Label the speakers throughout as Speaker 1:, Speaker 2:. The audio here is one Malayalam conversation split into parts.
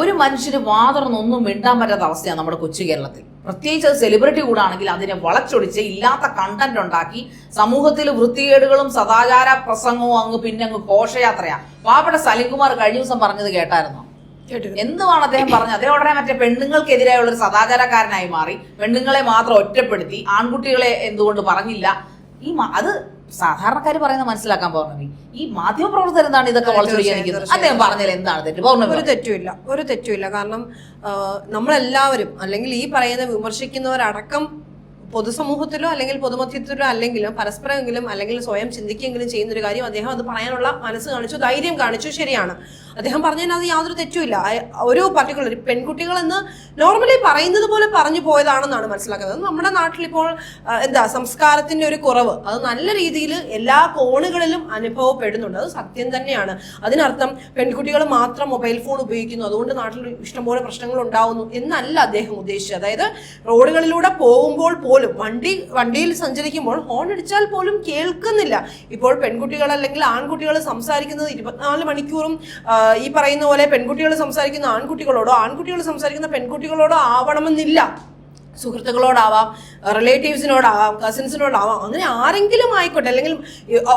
Speaker 1: ഒരു മനുഷ്യന് വാതറന്നൊന്നും മിണ്ടാൻ പറ്റാത്ത അവസ്ഥയാണ് നമ്മുടെ കൊച്ചു കേരളത്തിൽ. പ്രത്യേകിച്ച് അത് സെലിബ്രിറ്റി കൂടാണെങ്കിൽ അതിനെ വളച്ചൊടിച്ച് ഇല്ലാത്ത കണ്ടന്റ് ഉണ്ടാക്കി സമൂഹത്തിൽ വൃത്തികേടുകളും സദാചാര പ്രസംഗവും അങ്ങ് പിന്നെ അങ്ങ് ഘോഷയാത്രയാ. പാവപ്പെട്ട സലിംകുമാർ കഴിഞ്ഞ ദിവസം പറഞ്ഞത് കേട്ടായിരുന്നു? എന്തുവാണ് അദ്ദേഹം പറഞ്ഞത്? അദ്ദേഹം ഉടനെ മറ്റേ പെണ്ണുങ്ങൾക്കെതിരായുള്ള ഒരു സദാചാരക്കാരനായി മാറി. പെണ്ണുങ്ങളെ മാത്രം ഒറ്റപ്പെടുത്തി. ആൺകുട്ടികളെ എന്തുകൊണ്ട് പറഞ്ഞില്ല? ഈ അത് സാധാരണക്കാർ പറയുന്നത് മനസ്സിലാക്കാൻ പൗർണമി. ഈ മാധ്യമപ്രവർത്തകർ എന്താണ് ഇതൊക്കെ
Speaker 2: അതെ,
Speaker 1: വളച്ചൊടിക്കാൻ അദ്ദേഹം പറഞ്ഞാൽ എന്താണ് തെറ്റ്? പൗർണമി
Speaker 2: ഒരു തെറ്റുമില്ല ഒരു തെറ്റുമില്ല. കാരണം നമ്മളെല്ലാവരും അല്ലെങ്കിൽ ഈ പറയുന്ന വിമർശിക്കുന്നവരടക്കം പൊതുസമൂഹത്തിലോ അല്ലെങ്കിൽ പൊതുമധ്യത്തിലോ അല്ലെങ്കിലും പരസ്പരമെങ്കിലും അല്ലെങ്കിൽ സ്വയം ചിന്തിക്കെങ്കിലും ചെയ്യുന്ന ഒരു കാര്യം അദ്ദേഹം അത് പറയാനുള്ള മനസ്സ് കാണിച്ചു ധൈര്യം കാണിച്ചു ശരിയാണ്. അദ്ദേഹം പറഞ്ഞതിനകത്ത് യാതൊരു തെറ്റുമില്ല. ഒരു പർട്ടിക്കുലർ പെൺകുട്ടികൾ എന്ന് നോർമലി പറയുന്നത് പോലെ പറഞ്ഞു പോയതാണെന്നാണ് മനസ്സിലാക്കുന്നത്. നമ്മുടെ നാട്ടിലിപ്പോൾ എന്താ സംസ്കാരത്തിന്റെ ഒരു കുറവ്. അത് നല്ല രീതിയിൽ എല്ലാ കോണുകളിലും അനുഭവപ്പെടുന്നുണ്ട്. അത് സത്യം തന്നെയാണ്. അതിനർത്ഥം പെൺകുട്ടികൾ മാത്രം മൊബൈൽ ഫോൺ ഉപയോഗിക്കുന്നു. അതുകൊണ്ട് നാട്ടിൽ ഇഷ്ടംപോലെ പ്രശ്നങ്ങൾ ഉണ്ടാവുന്നു എന്നല്ല അദ്ദേഹം ഉദ്ദേശിച്ചത്. അതായത് റോഡുകളിലൂടെ പോകുമ്പോൾ പോലും വണ്ടി വണ്ടിയിൽ സഞ്ചരിക്കുമ്പോൾ ഹോൺ അടിച്ചാൽ പോലും കേൾക്കുന്നില്ല. ഇപ്പോൾ പെൺകുട്ടികൾ അല്ലെങ്കിൽ ആൺകുട്ടികൾ സംസാരിക്കുന്നത് ഇരുപത്തിനാല് മണിക്കൂറും ഈ പറയുന്ന പോലെ പെൺകുട്ടികൾ സംസാരിക്കുന്ന ആൺകുട്ടികളോടോ ആൺകുട്ടികൾ സംസാരിക്കുന്ന പെൺകുട്ടികളോടോ ആവണമെന്നില്ല. സുഹൃത്തുക്കളോടാവാം റിലേറ്റീവ്സിനോടാവാം കസിൻസിനോടാവാം അങ്ങനെ ആരെങ്കിലും ആയിക്കോട്ടെ അല്ലെങ്കിൽ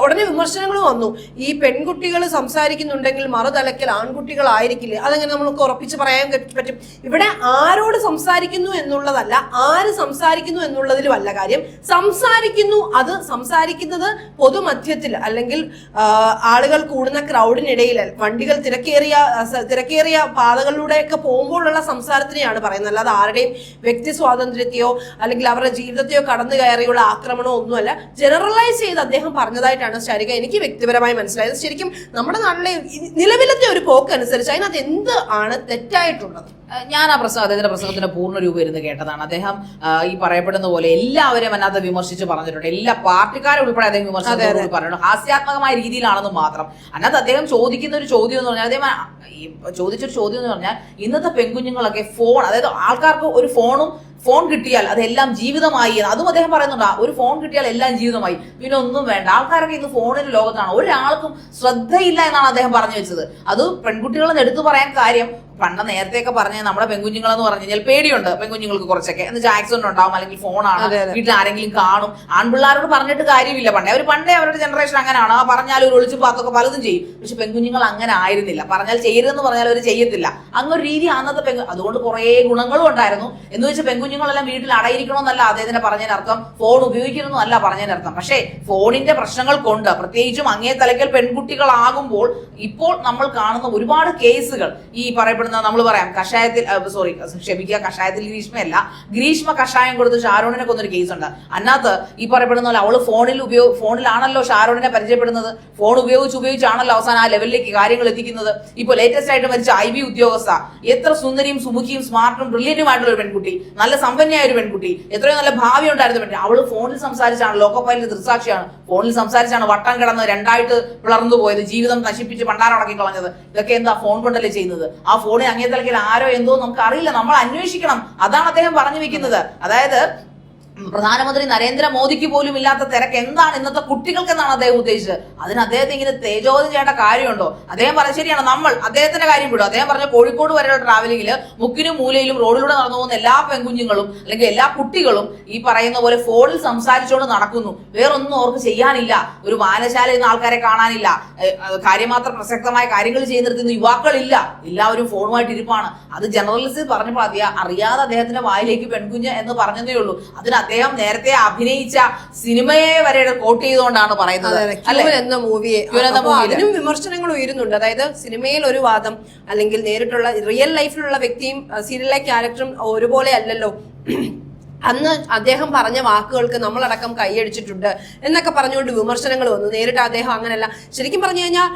Speaker 2: ഉടനെ വിമർശനങ്ങൾ വന്നു. ഈ പെൺകുട്ടികൾ സംസാരിക്കുന്നുണ്ടെങ്കിൽ മറുതലക്കൽ ആൺകുട്ടികളായിരിക്കില്ലേ അതങ്ങനെ നമ്മൾക്ക് ഉറപ്പിച്ച് പറയാൻ പറ്റും? ഇവിടെ ആരോട് സംസാരിക്കുന്നു എന്നുള്ളതല്ല ആര് സംസാരിക്കുന്നു എന്നുള്ളതിലുമല്ല കാര്യം. സംസാരിക്കുന്നു അത് സംസാരിക്കുന്നത് പൊതുമധ്യത്തിൽ അല്ലെങ്കിൽ ആളുകൾ കൂടുന്ന ക്രൗഡിനിടയിൽ വണ്ടികൾ തിരക്കേറിയ തിരക്കേറിയ പാതകളിലൂടെയൊക്കെ പോകുമ്പോഴുള്ള സംസാരത്തിനെയാണ് പറയുന്നത്. അല്ലാതെ ആരുടെയും വ്യക്തി സ്വാതന്ത്ര്യത്തെയോ അല്ലെങ്കിൽ അവരുടെ ജീവിതത്തെയോ കടന്നു കയറിയുള്ള ആക്രമണമോ ഒന്നുമല്ല. ജനറലൈസ് ചെയ്ത് അദ്ദേഹം പറഞ്ഞതായിട്ടാണ് ശരിക എനിക്ക് വ്യക്തിപരമായി മനസ്സിലായത്. ശരിക്കും നമ്മുടെ നാട്ടിലെ നിലവിലത്തെ ഒരു പോക്ക് അനുസരിച്ച് അതിനകത്ത് എന്ത് ആണ് തെറ്റായിട്ടുള്ളത്?
Speaker 1: ഞാൻ ആ പ്രസംഗം അദ്ദേഹത്തിന്റെ പ്രസംഗത്തിന്റെ പൂർണ രൂപം ഇരുന്ന് കേട്ടതാണ്. അദ്ദേഹം ഈ പറയപ്പെടുന്ന പോലെ എല്ലാവരും അതിനകത്ത് വിമർശിച്ച് പറഞ്ഞിട്ടുണ്ട്. എല്ലാ പാർട്ടിക്കാരും ഉൾപ്പെടെ അദ്ദേഹം വിമർശിച്ചു പറഞ്ഞു ഹാസ്യാത്മകമായ രീതിയിലാണെന്ന് മാത്രം. അതിനകത്ത് അദ്ദേഹം ചോദിക്കുന്ന ഒരു ചോദ്യം എന്ന് പറഞ്ഞാൽ അദ്ദേഹം ചോദിച്ചൊരു ചോദ്യം എന്ന് പറഞ്ഞാൽ ഇന്നത്തെ പെൺകുഞ്ഞുങ്ങളൊക്കെ ഫോൺ അതായത് ആൾക്കാർക്ക് ഒരു ഫോണും ഫോൺ കിട്ടിയാൽ അതെല്ലാം ജീവിതമായി എന്ന്. അതും അദ്ദേഹം പറയുന്നുണ്ട്. ഒരു ഫോൺ കിട്ടിയാൽ എല്ലാം ജീവിതമായി. പിന്നെ ഒന്നും വേണ്ട. ആൾക്കാരൊക്കെ ഇന്ന് ഫോണിന്റെ ലോകത്താണ്. ഒരാൾക്കും ശ്രദ്ധയില്ല എന്നാണ് അദ്ദേഹം പറഞ്ഞു വെച്ചത്. അത് പെൺകുട്ടികളെന്ന് എടുത്തു പറയാൻ കാര്യം. പണ്ട് നേരത്തെയൊക്കെ പറഞ്ഞ നമ്മുടെ പെൺകുഞ്ഞുങ്ങളെന്ന് പറഞ്ഞു കഴിഞ്ഞാൽ പേടിയുണ്ട് പെൺകുഞ്ഞുങ്ങൾക്ക് കുറച്ചൊക്കെ. എന്ന് വെച്ചാൽ ആക്സിഡന്റ് ഉണ്ടാവും അല്ലെങ്കിൽ ഫോണാണ്. വീട്ടിൽ ആരെങ്കിലും കാണും. ആൺപിള്ളാരോട് പറഞ്ഞിട്ട് കാര്യമില്ല. പണ്ടേ അവർ പണ്ടേ അവരുടെ ജനറേഷൻ അങ്ങനെയാണ്. ആ പറഞ്ഞാൽ ഒരു ഒളിച്ചും പാത്തൊക്കെ പലതും ചെയ്യും. പക്ഷെ പെൺകുഞ്ഞുങ്ങൾ അങ്ങനെ ആയിരുന്നില്ല. പറഞ്ഞാൽ ചെയ്യരുതെന്ന് പറഞ്ഞാൽ അവർ ചെയ്യത്തില്ല. അങ്ങൊരു രീതി അന്നത്തെ പെങ്കു അതുകൊണ്ട് കുറേ ഗുണങ്ങളും ഉണ്ടായിരുന്നു. എന്ന് വെച്ചാൽ പെൺകുഞ്ഞുങ്ങളെല്ലാം വീട്ടിൽ അടയിരിക്കണമെന്നല്ല അദ്ദേഹത്തിന് പറഞ്ഞതിനർത്ഥം. ഫോൺ ഉപയോഗിക്കണമെന്നല്ല പറഞ്ഞതിനർത്ഥം. പക്ഷേ ഫോണിന്റെ പ്രശ്നങ്ങൾ കൊണ്ട് പ്രത്യേകിച്ചും അങ്ങേ തലയ്ക്കൽ പെൺകുട്ടികളാകുമ്പോൾ ഇപ്പോൾ നമ്മൾ കാണുന്ന ഒരുപാട് കേസുകൾ ഈ പറയപ്പെടുന്ന നമ്മൾ പറയാം. കഷായത്തിൽ സോറി ക്ഷമിക്കുക കഷായത്തിൽ ഗ്രീഷ്മയല്ല. ഗ്രീഷ്മ കഷായം കൊടുത്ത് ഷാരോണിനെ കൊന്നൊരു ഉണ്ട്. അതിനകത്ത് ഈ പറയപ്പെടുന്ന പോലെ അവൾ ഫോണിൽ ഉപയോഗ ഫോണിലാണല്ലോ ഷാരോണിനെ പരിചയപ്പെടുന്നത്. ഫോൺ ഉപയോഗിച്ച് ഉപയോഗിച്ചാണല്ലോ അവസാനം ആ ലെവലിലേക്ക് കാര്യങ്ങൾ എത്തിക്കുന്നത്. ഇപ്പോൾ ലേറ്റസ്റ്റ് ആയിട്ട് മരിച്ച ഐ ബി ഉദ്യോഗസ്ഥ. എത്ര സുന്ദരിയും സുമുഖിയും സ്മാർട്ടും ബ്രില്യന്റുമായിട്ടുള്ള ഒരു പെൺകുട്ടി. നല്ല സമ്പന്നയായ ഒരു പെൺകുട്ടി. എത്രയോ നല്ല ഭാവി ഉണ്ടായിരുന്ന പെൺകുട്ടി. അവൾ ഫോണിൽ സംസാരിച്ചാണ് ലോക്കോപ്പൈലിന്റെ ദൃസാക്ഷിയാണ് ഫോണിൽ സംസാരിച്ചാണ് വട്ടം കിടന്ന് രണ്ടായിട്ട് പിളർന്നു പോയത് ജീവിതം നശിപ്പിച്ച് പണ്ടാറടക്കി കളഞ്ഞത്. ഇതൊക്കെ എന്താ ഫോൺ കൊണ്ടല്ലേ ചെയ്യുന്നത്? ആ ഫോണിൽ അങ്ങേ തലക്കിൽ ആരോ എന്തോ നമുക്ക് അറിയില്ല. നമ്മൾ അന്വേഷിക്കണം. അതാണ് അദ്ദേഹം പറഞ്ഞു വെക്കുന്നത് അതായത് പ്രധാനമന്ത്രി നരേന്ദ്രമോദിക്ക് പോലും ഇല്ലാത്ത തിരക്ക് എന്താണ് ഇന്നത്തെ കുട്ടികൾക്ക് എന്നാണ് അദ്ദേഹം ഉദ്ദേശിച്ചത്? അതിന് അദ്ദേഹത്തെ ഇങ്ങനെ തേജോധം ചെയ്യേണ്ട കാര്യമുണ്ടോ? അദ്ദേഹം പറഞ്ഞ ശരിയാണ് നമ്മൾ അദ്ദേഹത്തിന്റെ കാര്യം വിടും. അദ്ദേഹം പറഞ്ഞ കോഴിക്കോട് വരെയുള്ള ട്രാവലിംഗിൽ മുക്കിനും മൂലയിലും റോഡിലൂടെ നടന്നു പോകുന്ന എല്ലാ പെൺകുഞ്ഞുങ്ങളും അല്ലെങ്കിൽ എല്ലാ കുട്ടികളും ഈ പറയുന്ന പോലെ ഫോണിൽ സംസാരിച്ചുകൊണ്ട് നടക്കുന്നു. വേറൊന്നും അവർക്ക് ചെയ്യാനില്ല. ഒരു വായനശാല ഇന്ന് ആൾക്കാരെ കാണാനില്ല. കാര്യമാത്ര പ്രസക്തമായ കാര്യങ്ങൾ ചെയ്യുന്നിടത്ത് യുവാക്കളില്ല. എല്ലാവരും ഫോണുമായിട്ട് ഇരിപ്പാണ്. അത് ജനറലിസ്റ്റ് പറഞ്ഞപ്പോൾ അറിയാതെ അദ്ദേഹത്തിന്റെ വായിലേക്ക് പെൺകുഞ്ഞ് എന്ന് പറഞ്ഞതേ ഉള്ളൂ. അതിന് അദ്ദേഹം നേരത്തെ അഭിനയിച്ച സിനിമയെ വരെ കോട്ട് ചെയ്തുകൊണ്ടാണ് പറയുന്നത്.
Speaker 2: എന്ന മൂവിയെ അതിനും വിമർശനങ്ങൾ ഉയരുന്നുണ്ട്. അതായത് സിനിമയിൽ ഒരു വാദം അല്ലെങ്കിൽ നേരിട്ടുള്ള റിയൽ ലൈഫിലുള്ള വ്യക്തിയും സീരിയലിലെ ക്യാരക്ടറും ഒരുപോലെ അല്ലല്ലോ. അന്ന് അദ്ദേഹം പറഞ്ഞ വാക്കുകൾക്ക് നമ്മളടക്കം കൈയടിച്ചിട്ടുണ്ട് എന്നൊക്കെ പറഞ്ഞുകൊണ്ട് വിമർശനങ്ങൾ വന്നു. നേരിട്ട് അദ്ദേഹം അങ്ങനെയല്ല. ശരിക്കും പറഞ്ഞു കഴിഞ്ഞാൽ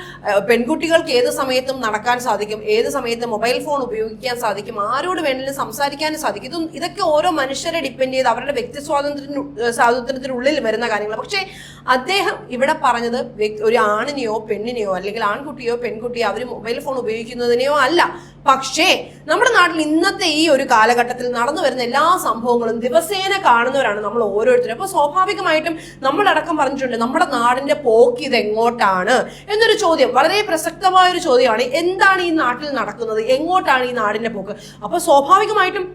Speaker 2: പെൺകുട്ടികൾക്ക് ഏത് സമയത്തും നടക്കാൻ സാധിക്കും ഏത് സമയത്തും മൊബൈൽ ഫോൺ ഉപയോഗിക്കാൻ സാധിക്കും ആരോട് വേണമെങ്കിലും സംസാരിക്കാനും സാധിക്കും. ഇതും ഇതൊക്കെ ഓരോ മനുഷ്യരെ ഡിപ്പെൻഡ് ചെയ്ത് അവരുടെ വ്യക്തി സ്വാതന്ത്ര്യത്തിന് സ്വാതന്ത്ര്യത്തിനുള്ളിൽ വരുന്ന കാര്യങ്ങൾ പക്ഷേ അദ്ദേഹം ഇവിടെ പറഞ്ഞത് ഒരു ആണിനെയോ പെണ്ണിനെയോ അല്ലെങ്കിൽ ആൺകുട്ടിയോ പെൺകുട്ടിയോ അവർ മൊബൈൽ ഫോൺ ഉപയോഗിക്കുന്നതിനെയോ അല്ല. പക്ഷേ നമ്മുടെ നാട്ടിൽ ഇന്നത്തെ ഈ ഒരു കാലഘട്ടത്തിൽ നടന്നു വരുന്ന എല്ലാ സംഭവങ്ങളും ദിവസേന കാണുന്നവരാണ് നമ്മൾ ഓരോരുത്തരും. അപ്പൊ സ്വാഭാവികമായിട്ടും നമ്മളടക്കം പറഞ്ഞിട്ടുണ്ട് നമ്മുടെ നാടിന്റെ പോക്ക് ഇത് എങ്ങോട്ടാണ് എന്നൊരു ചോദ്യം വളരെ പ്രസക്തമായ ഒരു ചോദ്യമാണ് എന്താണ് ഈ നാട്ടിൽ നടക്കുന്നത്? എങ്ങോട്ടാണ് ഈ നാടിന്റെ പോക്ക്? അപ്പൊ സ്വാഭാവികമായിട്ടും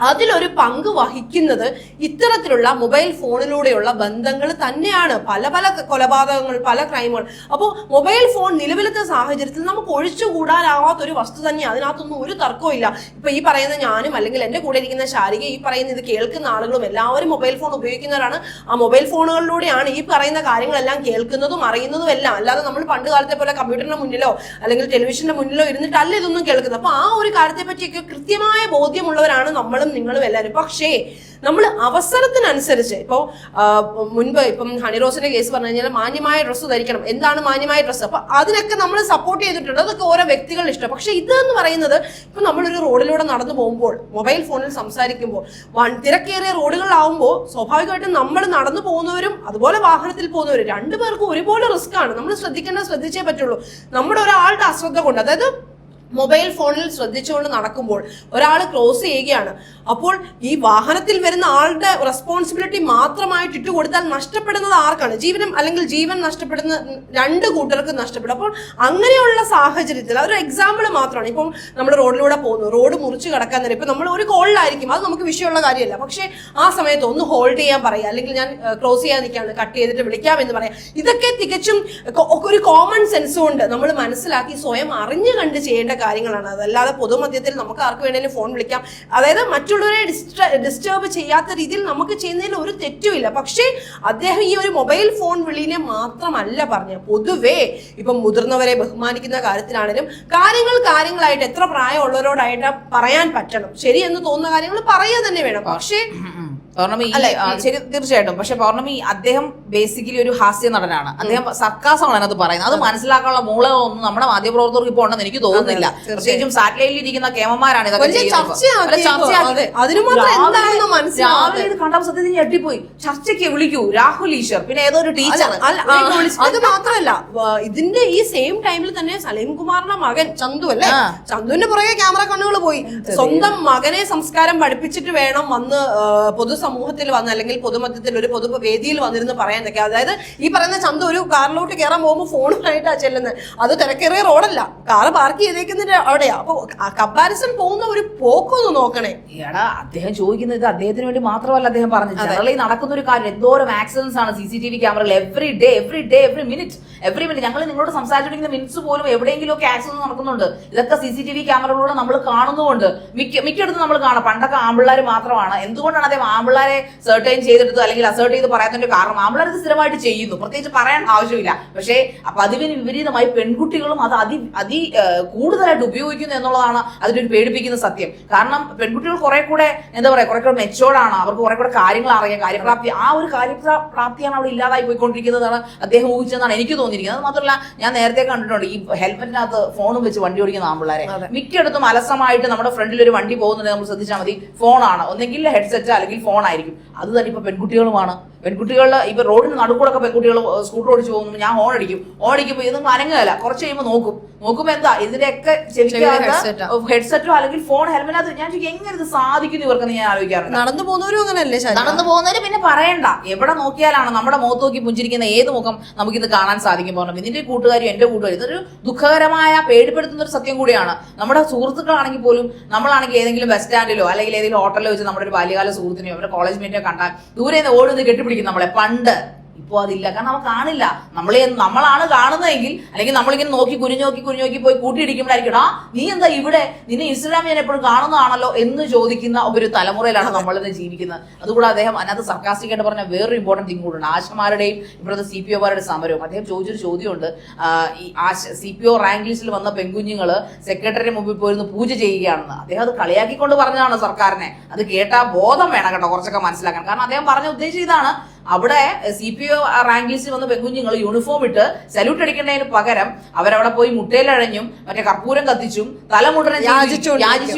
Speaker 2: അതിലൊരു പങ്ക് വഹിക്കുന്നത് ഇത്തരത്തിലുള്ള മൊബൈൽ ഫോണിലൂടെയുള്ള ബന്ധങ്ങൾ തന്നെയാണ്. പല പല കൊലപാതകങ്ങൾ പല ക്രൈമുകൾ. അപ്പോൾ മൊബൈൽ ഫോൺ നിലവിലത്തെ സാഹചര്യത്തിൽ നമുക്ക് ഒഴിച്ചുകൂടാനാവാത്ത ഒരു വസ്തു തന്നെ അതിനകത്തൊന്നും ഒരു തർക്കവും ഇല്ല. ഇപ്പൊ ഈ പറയുന്ന ഞാനും അല്ലെങ്കിൽ എന്റെ കൂടെ ഇരിക്കുന്ന ശാരിക ഈ പറയുന്ന ഇത് കേൾക്കുന്ന ആളുകളും എല്ലാവരും മൊബൈൽ ഫോൺ ഉപയോഗിക്കുന്നവരാണ്. ആ മൊബൈൽ ഫോണുകളിലൂടെയാണ് ഈ പറയുന്ന കാര്യങ്ങളെല്ലാം കേൾക്കുന്നതും അറിയുന്നതും എല്ലാം. അല്ലാതെ നമ്മൾ പണ്ട് കാലത്തെ പോലെ കമ്പ്യൂട്ടറിന്റെ മുന്നിലോ അല്ലെങ്കിൽ ടെലിവിഷന്റെ മുന്നിലോ ഇരുന്നിട്ടല്ല ഇതൊന്നും കേൾക്കുന്നത്. അപ്പൊ ആ ഒരു കാര്യത്തെ പറ്റിയൊക്കെ കൃത്യമായ ബോധ്യമുള്ളവരാണ് നമ്മളും നിങ്ങളും എല്ലാവരും പക്ഷേ നമ്മൾ അവസരത്തിനനുസരിച്ച് ഇപ്പോൾ മുൻപ് ഇപ്പം ഹണി റോസിന്റെ കേസ് പറഞ്ഞു കഴിഞ്ഞാൽ മാന്യമായ ഡ്രസ്സ് ധരിക്കണം. എന്താണ് മാന്യമായ ഡ്രസ്സ്? അപ്പൊ അതിനൊക്കെ നമ്മൾ സപ്പോർട്ട് ചെയ്തിട്ടുണ്ട്. അതൊക്കെ ഓരോ വ്യക്തികളുടെ ഇഷ്ടം. പക്ഷെ ഇതെന്ന് പറയുന്നത് ഇപ്പൊ നമ്മളൊരു റോഡിലൂടെ നടന്നു പോകുമ്പോൾ മൊബൈൽ ഫോണിൽ സംസാരിക്കുമ്പോൾ വൺ തിരക്കേറിയ റോഡുകളിലാവുമ്പോൾ സ്വാഭാവികമായിട്ടും നമ്മൾ നടന്നു പോകുന്നവരും അതുപോലെ വാഹനത്തിൽ പോകുന്നവരും രണ്ടുപേർക്കും ഒരുപോലെ റിസ്ക് ആണ്. നമ്മൾ ശ്രദ്ധിക്കേണ്ടത് ശ്രദ്ധിച്ചേ പറ്റുള്ളൂ. നമ്മുടെ ഒരാളുടെ അശ്രദ്ധ കൊണ്ട് അതായത് മൊബൈൽ ഫോണിൽ ശ്രദ്ധിച്ചുകൊണ്ട് നടക്കുമ്പോൾ ഒരാൾ ക്ലോസ് ചെയ്യുകയാണ്. അപ്പോൾ ഈ വാഹനത്തിൽ വരുന്ന ആളുടെ റെസ്പോൺസിബിലിറ്റി മാത്രമായിട്ട് ഇട്ട് കൊടുത്താൽ നഷ്ടപ്പെടുന്നത് ആർക്കാണ്? ജീവനം അല്ലെങ്കിൽ ജീവൻ നഷ്ടപ്പെടുന്ന രണ്ട് കൂട്ടർക്ക് നഷ്ടപ്പെടും. അപ്പോൾ അങ്ങനെയുള്ള സാഹചര്യത്തിൽ അതൊരു എക്സാമ്പിൾ മാത്രമാണ്. ഇപ്പം നമ്മൾ റോഡിലൂടെ പോകുന്നു. റോഡ് മുറിച്ച് കിടക്കാൻ നേരം ഇപ്പം നമ്മൾ ഒരു കോളിലായിരിക്കും. അത് നമുക്ക് വിഷയമുള്ള കാര്യമല്ല. പക്ഷേ ആ സമയത്ത് ഒന്ന് ഹോൾഡ് ചെയ്യാൻ പറയുക. അല്ലെങ്കിൽ ഞാൻ ക്ലോസ് ചെയ്യാൻ നിൽക്കുകയാണ്. കട്ട് ചെയ്തിട്ട് വിളിക്കാം എന്ന് പറയാം. ഇതൊക്കെ തികച്ചും ഒരു കോമൺ സെൻസ് കൊണ്ട് നമ്മൾ മനസ്സിലാക്കി സ്വയം അറിഞ്ഞു കണ്ട് ചെയ്യേണ്ട കാര്യങ്ങളാണ്. അതല്ലാതെ പൊതുമധ്യത്തിൽ നമുക്ക് ആർക്ക് വേണേലും ഫോൺ വിളിക്കാം. അതായത് മറ്റുള്ളവരെ ഡിസ്റ്റർബ് ചെയ്യാത്ത രീതിയിൽ നമുക്ക് ചെയ്യുന്നതിൽ ഒരു തെറ്റുമില്ല പക്ഷേ അദ്ദേഹം ഈ ഒരു മൊബൈൽ ഫോൺ വിളിനെ മാത്രമല്ല പറഞ്ഞത്. പൊതുവേ ഇപ്പം മുതിർന്നവരെ ബഹുമാനിക്കുന്ന കാര്യത്തിലാണെങ്കിലും കാര്യങ്ങൾ കാര്യങ്ങളായിട്ട് എത്ര പ്രായമുള്ളവരോടായിട്ട് പറയാൻ പറ്റണം. ശരി എന്ന് തോന്നുന്ന കാര്യങ്ങൾ പറയുക തന്നെ വേണം. പക്ഷേ
Speaker 1: പൗർണമി ശരി തീർച്ചയായിട്ടും. പക്ഷെ പൗർണമി അദ്ദേഹം ബേസിക്കലി ഒരു ഹാസ്യ നടനാണ്. അദ്ദേഹം സർക്കാസമാണ് അതിനകത്ത് പറയുന്നത്. അത് മനസ്സിലാക്കാനുള്ള മൂലമൊന്നും നമ്മുടെ മാധ്യമപ്രവർത്തകർക്ക് ഇപ്പോൾ ഉണ്ടെന്ന് എനിക്ക് തോന്നുന്നില്ല. പ്രത്യേകിച്ചും സാറ്റലൈറ്റിൽ ഇരിക്കുന്ന കേമന്മാരാണ് ഇതൊക്കെ രാവിലെ-. ഇത് കണ്ടപ്പോൾ സത്യത്തിൽ ഞെട്ടിപ്പോയി. ചർച്ചയ്ക്ക് വിളിക്കൂ. രാഹുൽ ഈശ്വർ. പിന്നെ ഏതോ ഒരു ടീച്ചർ
Speaker 2: അത് മാത്രമല്ല ഇതിന്റെ ഈ സെയിം ടൈമിൽ തന്നെ സലീം കുമാറിന്റെ മകൻ ചന്തു അല്ലേ. ചന്തുവിന്റെ പുറകെ ക്യാമറ കണ്ണുകൾ പോയി. സ്വന്തം മകനെ സംസ്കാരം പഠിപ്പിച്ചിട്ട് വേണം വന്ന് ആ, പൊതുസമൂഹത്തിൽ വന്ന് അല്ലെങ്കിൽ പൊതുമധ്യത്തിൽ ഒരു പൊതു വേദിയിൽ വന്നിരുന്ന് പറയാനൊക്കെ. അതായത് ഈ പറയുന്ന ചന്ത ഒരു കാറിലോട്ട് കയറാൻ പോകുമ്പോൾ ഫോണുമായിട്ടാണ് ചെല്ലുന്നത് അത് തിരക്കേറിയ റോഡല്ല. കാറ് പാർക്ക് ചെയ്തേക്കുന്നതിന്റെ അവിടെയാ. അപ്പൊ കമ്പാരിസൺ പോകുന്ന ഒരു പോക്കൊന്ന് നോക്കണേ.
Speaker 1: എടാ അദ്ദേഹം ചോദിക്കുന്നത് ഇത് അദ്ദേഹത്തിന് വേണ്ടി മാത്രമല്ല അദ്ദേഹം പറഞ്ഞത്. ജനറലി നടക്കുന്ന ഒരു കാര്യം എന്തോരം ആക്സിഡൻസ് ആണ് സി സി ടി വി ക്യാമറകൾ every day every day every minute every minute ഞങ്ങൾ നിങ്ങളോട് സംസാരിച്ചിരിക്കുന്ന മിനിറ്റ്സ് പോലും എവിടെയെങ്കിലും ഒക്കെ ആക്സിഡൻസ് നടക്കുന്നുണ്ട്. ഇതൊക്കെ സി സി ടി വി ക്യാമറകളിലൂടെ നമ്മൾ കാണുന്നുമുണ്ട്. മിക്ക മിക്കയിടത്തും നമ്മൾ കാണാം. പണ്ടൊക്കെ ആമ്പിള്ളാർ മാത്രമാണ്. എന്തുകൊണ്ടാണ് അദ്ദേഹം ആമ്പിള്ളാരെ സെർട്ടൈൻ ചെയ്തെടുത്ത് അല്ലെങ്കിൽ അസേർട്ട് ചെയ്ത് പറയാത്തതിന്റെ കാരണം ആമ്പിള്ളാർ ഇത് സ്ഥിരമായിട്ട് ചെയ്യുന്നു. പ്രത്യേകിച്ച് പറയാൻ ആവശ്യമില്ല. പക്ഷേ പതിവിന് വിപരീതമായി പെൺകുട്ടികളും അത് അതി അതി കൂടുതലായിട്ട് ഉപയോഗിക്കുന്നു എന്നുള്ളതാണ് അതിന്റെ ഒരു പേടിപ്പിക്കുന്ന സത്യം. കാരണം പെൺകുട്ടികൾ കുറെ കൂടെ എന്താ പറയാ കുറെ കൂടെ മെച്ചോർഡ് ആണ്. അവർക്ക് കുറെ കൂടെ കാര്യങ്ങൾ അറിയാം. കാര്യപ്രാപ്തി ആ ഒരു കാര്യപ്രാപ്തിയാണ് അവിടെ ഇല്ലാതായി പോയിക്കൊണ്ടിരിക്കുന്നതാണ് അദ്ദേഹം ഊഹിച്ചതെന്നാണ് എനിക്ക് തോന്നിയിരിക്കുന്നത്. അത് മാത്രമല്ല ഞാൻ നേരത്തെ കണ്ടിട്ടുണ്ട് ഈ ഹെൽമെറ്റിനകത്ത് ഫോണും വെച്ച് വണ്ടി ഓടിക്കുന്ന ആമ്പിള്ളാരെ. മിക്കയിടത്തും അലസമായിട്ട് നമ്മുടെ ഫ്രണ്ടിൽ ഒരു വണ്ടി പോകുന്നുണ്ടെങ്കിൽ നമ്മൾ ശ്രദ്ധിച്ചാൽ മതി ഫോണാണ്. ഒന്നെങ്കിൽ ഹെഡ്സെറ്റ് അല്ലെങ്കിൽ ഫോൺ ആയിരിക്കും അത് തന്നെ ഇപ്പൊ പെൺകുട്ടികളുമാണ്. പെൺകുട്ടികളുടെ ഇപ്പൊ റോഡിന് നടുക്കൂടൊക്കെ പെൺകുട്ടികൾ സ്കൂട്ടർ ഓടിച്ചു പോകുമ്പോൾ ഞാൻ ഹോൺ അടിക്കും. ഹോൺ അടിക്കുമ്പോൾ ഇതൊന്നും അനങ്ങുകയല്ല. കുറച്ച് കഴിയുമ്പോൾ നോക്കും. നോക്കുമ്പോൾ എന്താ ഇതിന്റെയൊക്കെ ഹെഡ്സെറ്റോ അല്ലെങ്കിൽ ഫോൺ ഹെൽമെറ്റ് ഞാൻ എങ്ങനെ ഇത് സാധിക്കുന്നു ഇവർക്കെന്ന് ഞാൻ ആലോചിക്കാറുണ്ട്
Speaker 2: നടന്നു പോകുന്നവരും അങ്ങനെയല്ലേ ശരി
Speaker 1: നടന്നു പോകുന്നവര് പിന്നെ പറയണ്ട. എവിടെ നോക്കിയാലാണ് നമ്മുടെ മുഖത്ത് നോക്കി പുഞ്ചിരിക്കുന്ന ഏത് മുഖം നമുക്ക് ഇത് കാണാൻ സാധിക്കും പറഞ്ഞു ഇതിന്റെ കൂട്ടുകാരും എന്റെ കൂട്ടുകാരും ഇതൊരു ദുഃഖകരമായ പേടിപ്പെടുത്തുന്ന ഒരു സത്യം കൂടിയാണ്. നമ്മുടെ സുഹൃത്തുക്കളാണെങ്കിൽ പോലും നമ്മളാണെങ്കിൽ ഏതെങ്കിലും ബസ് സ്റ്റാൻഡിലോ അല്ലെങ്കിൽ ഏതെങ്കിലും ഹോട്ടലിലോ വെച്ച് നമ്മുടെ ഒരു ബാല്യകാല സുഹൃത്തിനെയോ അവരുടെ കോളേജ് മേറ്റോ കണ്ടാൽ ദൂരെ നിന്ന് ഓടുന്ന് കെട്ടിപ്പിടിക്കും. നമ്മളെ. പണ്ട് ഇപ്പോൾ അതില്ല കാരണം നമ്മൾ കാണില്ല. നമ്മൾ നമ്മളാണ് കാണുന്നതെങ്കിൽ അല്ലെങ്കിൽ നമ്മളിങ്ങനെ നോക്കി കുഞ്ഞു നോക്കി കുഞ്ഞു നോക്കി പോയി കൂട്ടിയിടിക്കുമ്പോഴായിരിക്കും ആ നീ എന്താ ഇവിടെ? നിന്നെ ഇൻസ്റ്റാഗ്രാമിൽ ഞാൻ എപ്പോഴും കാണുന്നതാണല്ലോ എന്ന് ചോദിക്കുന്ന ഒരു തലമുറയിലാണ് നമ്മളിന്ന് ജീവിക്കുന്നത്. അതുകൂടെ അദ്ദേഹം അതിനകത്ത് സർക്കാസ്റ്റിക്കായിട്ട് പറഞ്ഞ വേറൊരു ഇമ്പോർട്ടന്റ് തിങ് കൂടെ ആശമാരുടെയും ഇവിടുത്തെ സി പി ഒമാരുടെ സമരവും. അദ്ദേഹം ചോദിച്ചൊരു ചോദ്യമുണ്ട്. ഈ Asha C P O rank ലിസ്റ്റിൽ വന്ന പെൺകുഞ്ഞുങ്ങൾ സെക്രട്ടറി മുമ്പിൽ പോയിരുന്ന് പൂജ ചെയ്യുകയാണെന്ന്. അദ്ദേഹം അത് കളിയാക്കിക്കൊണ്ട് പറഞ്ഞതാണ് സർക്കാരിനെ. അത് കേട്ടാ ബോധം വേണം കേട്ടോ കുറച്ചൊക്കെ മനസ്സിലാക്കാൻ. കാരണം അദ്ദേഹം പറഞ്ഞ ഉദ്ദേശം ഇതാണ്. അവിടെ സി പി ഒ റാങ്ക് വന്ന പെൺകുഞ്ഞുങ്ങൾ യൂണിഫോം ഇട്ട് സല്യൂട്ട് അടിക്കുന്നതിന് പകരം അവരവിടെ പോയി മുട്ടയിലഴഞ്ഞും മറ്റേ കർപ്പൂരം കത്തിച്ചും തലമുടനെ യാചിച്ചു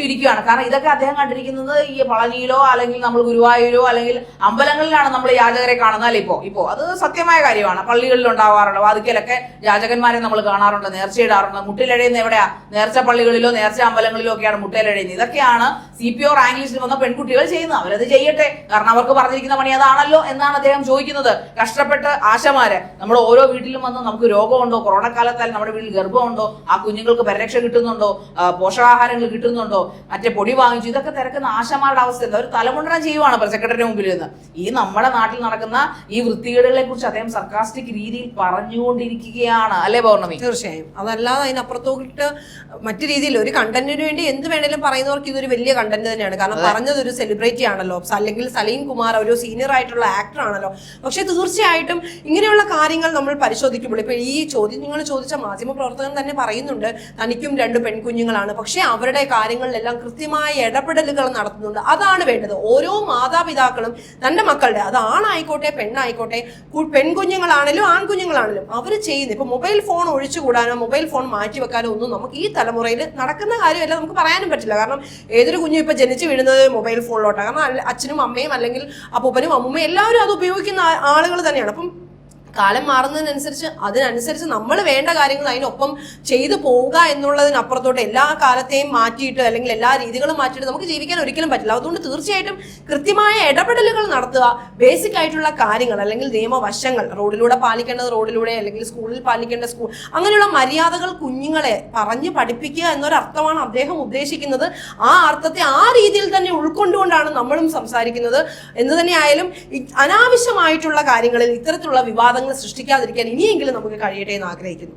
Speaker 1: ഇരിക്കുകയാണ് കാരണം ഇതൊക്കെ അദ്ദേഹം കണ്ടിരിക്കുന്നത് ഈ പളനിയിലോ അല്ലെങ്കിൽ നമ്മൾ ഗുരുവായൂരോ അല്ലെങ്കിൽ അമ്പലങ്ങളിലാണ് നമ്മൾ യാചകരെ കാണുന്നത് അല്ലെ ഇപ്പോ? ഇപ്പോ അത് സത്യമായ കാര്യമാണ്. പള്ളികളിൽ ഉണ്ടാവാറുണ്ട്. വാതിക്കലൊക്കെ യാചകന്മാരെ നമ്മൾ കാണാറുണ്ട്. നേർച്ചയിടാറുണ്ട് മുട്ടിലഴയുന്ന എവിടെയാ? നേർച്ച പള്ളികളിലോ നേർച്ച അമ്പലങ്ങളിലോ ഒക്കെയാണ് മുട്ടയിലഴയുന്നത് ഇതൊക്കെയാണ് സി പി ഒ റാങ്ക് ലിസ്റ്റിൽ വന്ന പെൺകുട്ടികൾ ചെയ്യുന്നത്. അവരത് ചെയ്യട്ടെ. കാരണം അവർക്ക് പറഞ്ഞിരിക്കുന്ന പണി അതാണല്ലോ എന്നാണ് അദ്ദേഹം ചോദിക്കുന്നത് കഷ്ടപ്പെട്ട് ആശമാര്. നമ്മൾ ഓരോ വീട്ടിലും വന്ന് നമുക്ക് രോഗമുണ്ടോ? കൊറോണ കാലത്താൽ നമ്മുടെ വീട്ടിൽ ഗർഭമുണ്ടോ? ആ കുഞ്ഞുങ്ങൾക്ക് പരിരക്ഷ കിട്ടുന്നുണ്ടോ? പോഷകാഹാരങ്ങൾ കിട്ടുന്നുണ്ടോ? മറ്റേ പൊടി വാങ്ങിച്ചു. ഇതൊക്കെ തിരക്കുന്ന ആശമാരുടെ അവസ്ഥ. എന്താ? ഒരു തലമുണ്ടനം ചെയ്യുവാണ് സെക്രട്ടറിയുടെ മുമ്പിൽ നിന്ന്. ഈ നമ്മുടെ നാട്ടിൽ നടക്കുന്ന ഈ വൃത്തികേടുകളെ കുറിച്ച് അദ്ദേഹം സർക്കാസ്റ്റിക് രീതിയിൽ പറഞ്ഞുകൊണ്ടിരിക്കുകയാണ്. അല്ലേ പൗർണമി?
Speaker 2: തീർച്ചയായും. അതല്ലാതെ അതിനപ്പുറത്തോട്ട് മറ്റു രീതിയിൽ ഒരു കണ്ടന്റിന് വേണ്ടി എന്ത് വേണേലും പറയുന്നവർക്ക് ഇതൊരു വലിയ കണ്ടന്റ് തന്നെയാണ്. കാരണം പറഞ്ഞത് ഒരു സെലിബ്രിറ്റി ആണല്ലോ. അല്ലെങ്കിൽ സലീം കുമാർ ഒരു സീനിയർ ആയിട്ടുള്ള ആക്ടർ ആണല്ലോ. പക്ഷെ തീർച്ചയായിട്ടും ഇങ്ങനെയുള്ള കാര്യങ്ങൾ നമ്മൾ പരിശോധിക്കുമ്പോൾ ഇപ്പൊ ഈ ചോദ്യം നിങ്ങൾ ചോദിച്ച മാധ്യമ പ്രവർത്തകൻ തന്നെ പറയുന്നുണ്ട് തനിക്കും രണ്ട് പെൺകുഞ്ഞുങ്ങളാണ്. പക്ഷെ അവരുടെ കാര്യങ്ങളിലെല്ലാം കൃത്യമായ ഇടപെടലുകൾ നടത്തുന്നുണ്ട്. അതാണ് വേണ്ടത്. ഓരോ മാതാപിതാക്കളും തന്റെ മക്കളുടെ അത് ആണായിക്കോട്ടെ പെണ്ണായിക്കോട്ടെ പെൺകുഞ്ഞുങ്ങളാണെങ്കിലും ആൺകുഞ്ഞുങ്ങളാണെങ്കിലും അവർ ചെയ്യുന്നത് ഇപ്പൊ മൊബൈൽ ഫോൺ ഒഴിച്ചുകൂടാനോ മൊബൈൽ ഫോൺ മാറ്റി വെക്കാനോ ഒന്നും നമുക്ക് ഈ തലമുറയിൽ നടക്കുന്ന കാര്യമല്ല നമുക്ക് പറയാനും പറ്റില്ല. കാരണം ഏതൊരു കുഞ്ഞും ഇപ്പൊ ജനിച്ചു വീഴുന്നത് മൊബൈൽ ഫോണിലോട്ടാണ്. കാരണം അച്ഛനും അമ്മയും അല്ലെങ്കിൽ അപ്പൂപ്പനും അമ്മൂമ്മയും എല്ലാവരും അത് ഉപയോഗിക്കുന്ന ആ- ആളുകൾ തന്നെയാണ്. അപ്പം കാലം മാറുന്നതിനനുസരിച്ച് അതിനനുസരിച്ച് നമ്മൾ വേണ്ട കാര്യങ്ങൾ അതിനൊപ്പം ചെയ്തു പോവുക എന്നുള്ളതിനപ്പുറത്തോട്ട് എല്ലാ കാലത്തെയും മാറ്റിയിട്ട് അല്ലെങ്കിൽ എല്ലാ രീതികളും മാറ്റിയിട്ട് നമുക്ക് ജീവിക്കാൻ ഒരിക്കലും പറ്റില്ല. അതുകൊണ്ട് തീർച്ചയായിട്ടും കൃത്യമായ ഇടപെടലുകൾ നടത്തുക. ബേസിക് ആയിട്ടുള്ള കാര്യങ്ങൾ അല്ലെങ്കിൽ നിയമവശങ്ങൾ റോഡിലൂടെ പാലിക്കേണ്ടത് റോഡിലൂടെ അല്ലെങ്കിൽ സ്കൂളിൽ പാലിക്കേണ്ട സ്കൂൾ അങ്ങനെയുള്ള മര്യാദകൾ കുഞ്ഞുങ്ങളെ പറഞ്ഞ് പഠിപ്പിക്കുക എന്നൊരർത്ഥമാണ് അദ്ദേഹം ഉദ്ദേശിക്കുന്നത്. ആ അർത്ഥത്തെ ആ രീതിയിൽ തന്നെ ഉൾക്കൊണ്ടുകൊണ്ടാണ് നമ്മളും സംസാരിക്കുന്നത്. എന്ന് തന്നെയായാലും അനാവശ്യമായിട്ടുള്ള കാര്യങ്ങളിൽ ഇത്തരത്തിലുള്ള വിവാദങ്ങൾ സൃഷ്ടിക്കാതിരിക്കാൻ ഇനിയെങ്കിലും നമുക്ക് കഴിയട്ടെ എന്ന് ആഗ്രഹിക്കുന്നു.